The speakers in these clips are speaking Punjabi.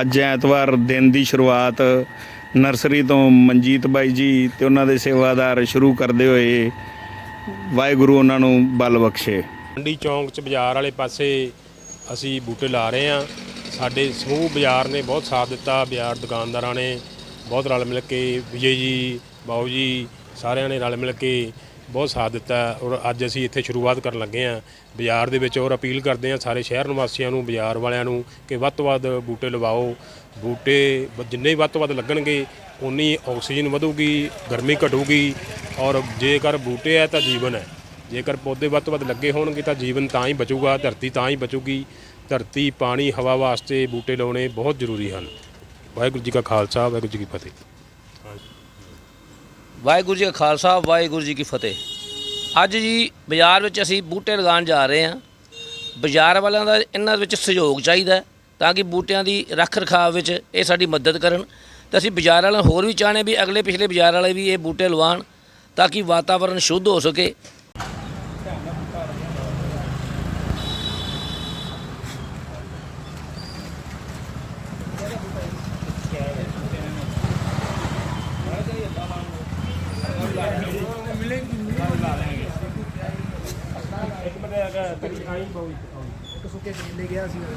ਅੱਜ ਐਤਵਾਰ ਦਿਨ ਦੀ ਸ਼ੁਰੂਆਤ ਨਰਸਰੀ ਤੋਂ ਮਨਜੀਤ ਬਾਈ ਜੀ ਤੇ ਉਹਨਾਂ ਦੇ ਸੇਵਾਦਾਰ ਸ਼ੁਰੂ ਕਰਦੇ ਹੋਏ ਵਾਹਿਗੁਰੂ ਉਹਨਾਂ ਨੂੰ ਬਲ ਬਖਸ਼ੇ। ਮੰਡੀ ਚੌਂਕ ਚ ਬਾਜ਼ਾਰ ਵਾਲੇ ਪਾਸੇ ਅਸੀਂ ਬੂਟੇ ਲਾ ਰਹੇ ਹਾਂ। ਸਾਡੇ ਸਮੂਹ ਬਾਜ਼ਾਰ ਨੇ ਬਹੁਤ ਸਾਥ ਦਿੱਤਾ। ਬਾਜ਼ਾਰ ਦੁਕਾਨਦਾਰਾਂ ਨੇ ਬਹੁਤ ਰਲ ਮਿਲ ਕੇ, ਵਿਜੇ ਜੀ, ਬਾਊ ਜੀ, ਸਾਰਿਆਂ ਨੇ ਰਲ ਮਿਲ ਕੇ ਬਹੁਤ ਸਾਥ ਦਿੱਤਾ ਔਰ ਅੱਜ ਅਸੀਂ ਇੱਥੇ ਸ਼ੁਰੂਆਤ ਕਰਨ ਲੱਗੇ ਹਾਂ। ਬਾਜ਼ਾਰ ਦੇ ਵਿੱਚ ਔਰ ਅਪੀਲ ਕਰਦੇ ਹਾਂ ਸਾਰੇ ਸ਼ਹਿਰ ਨਿਵਾਸੀਆਂ ਨੂੰ, ਬਾਜ਼ਾਰ ਵਾਲਿਆਂ ਨੂੰ ਕਿ ਵੱਧ ਤੋਂ ਵੱਧ ਬੂਟੇ ਲਵਾਓ। ਬੂਟੇ ਬ- ਜਿੰਨੇ ਵੱਧ ਤੋਂ ਵੱਧ ਲੱਗਣਗੇ ਉਨੀ ਆਕਸੀਜਨ ਵਧੂਗੀ, ਗਰਮੀ ਘਟੂਗੀ ਔਰ ਜੇਕਰ ਬੂਟੇ ਹੈ ਤਾਂ ਜੀਵਨ ਹੈ। ਜੇਕਰ ਪੌਦੇ ਵੱਧ ਤੋਂ ਵੱਧ ਲੱਗੇ ਹੋਣਗੇ ਤਾਂ ਜੀਵਨ ਤਾਂ ਹੀ ਬਚੂਗਾ, ਧਰਤੀ ਤਾਂ ਹੀ ਬਚੂਗੀ। ਧਰਤੀ, ਪਾਣੀ, ਹਵਾ ਵਾਸਤੇ ਬੂਟੇ ਲਾਉਣੇ ਬਹੁਤ ਜ਼ਰੂਰੀ ਹਨ। ਵਾਹਿਗੁਰੂ ਜੀ ਕਾ ਖਾਲਸਾ, ਵਾਹਿਗੁਰੂ ਜੀ ਕੀ ਫਤਿਹ। ਵਾਹਿਗੁਰੂ ਜੀ ਕਾ ਖਾਲਸਾ, ਵਾਹਿਗੁਰੂ ਜੀ ਕੀ ਫਤਿਹ। ਅੱਜ ਜੀ ਬਾਜ਼ਾਰ ਵਿੱਚ ਅਸੀਂ ਬੂਟੇ ਲਗਾਉਣ ਜਾ ਰਹੇ ਹਾਂ। ਬਾਜ਼ਾਰ ਵਾਲਿਆਂ ਦਾ ਇਹਨਾਂ ਵਿੱਚ ਸਹਿਯੋਗ ਚਾਹੀਦਾ ਤਾਂ ਕਿ ਬੂਟਿਆਂ ਦੀ ਰੱਖ ਰਖਾਵ ਵਿੱਚ ਇਹ ਸਾਡੀ ਮਦਦ ਕਰਨ। ਤੇ ਅਸੀਂ ਬਾਜ਼ਾਰ ਵਾਲਿਆਂ ਨੂੰ ਹੋਰ ਵੀ ਚਾਹਣੇ ਵੀ ਅਗਲੇ ਪਿਛਲੇ ਬਾਜ਼ਾਰ ਵਾਲੇ ਵੀ ਇਹ ਬੂਟੇ ਲਵਾਉਣ ਤਾਂ ਕਿ ਵਾਤਾਵਰਣ ਸ਼ੁੱਧ ਹੋ ਸਕੇ।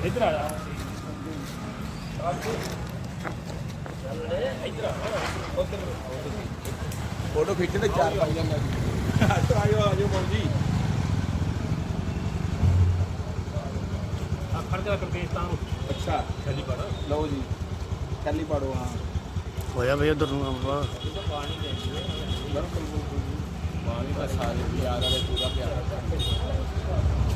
ਇੱਧਰ ਆ ਜਾ। ਫੋਟੋ ਖਿੱਚਣ ਤੇ ਚਾਰ ਪਾਈ ਜਾਂਦਾ ਇੱਧਰ ਆਇਓ ਆਜੋ ਬਾਊ ਜੀ ਆ ਖੜ ਜਾ ਕਰਕੇ ਤਾਂ ਅੱਛਾ। ਚੱਲੀ ਪੜ ਲਓ ਜੀ ਕੱਲੀ ਪਾੜੋ ਹਾਂ ਹੋਇਆ ਬਈ ਉਧਰ ਨੂੰ ਆਪਾਂ। ਬਿਲਕੁਲ ਪਾਣੀ ਦਾ ਸਾਰੇ ਪਿਆਰ ਵਾਲੇ ਪੂਰਾ ਪਿਆਰ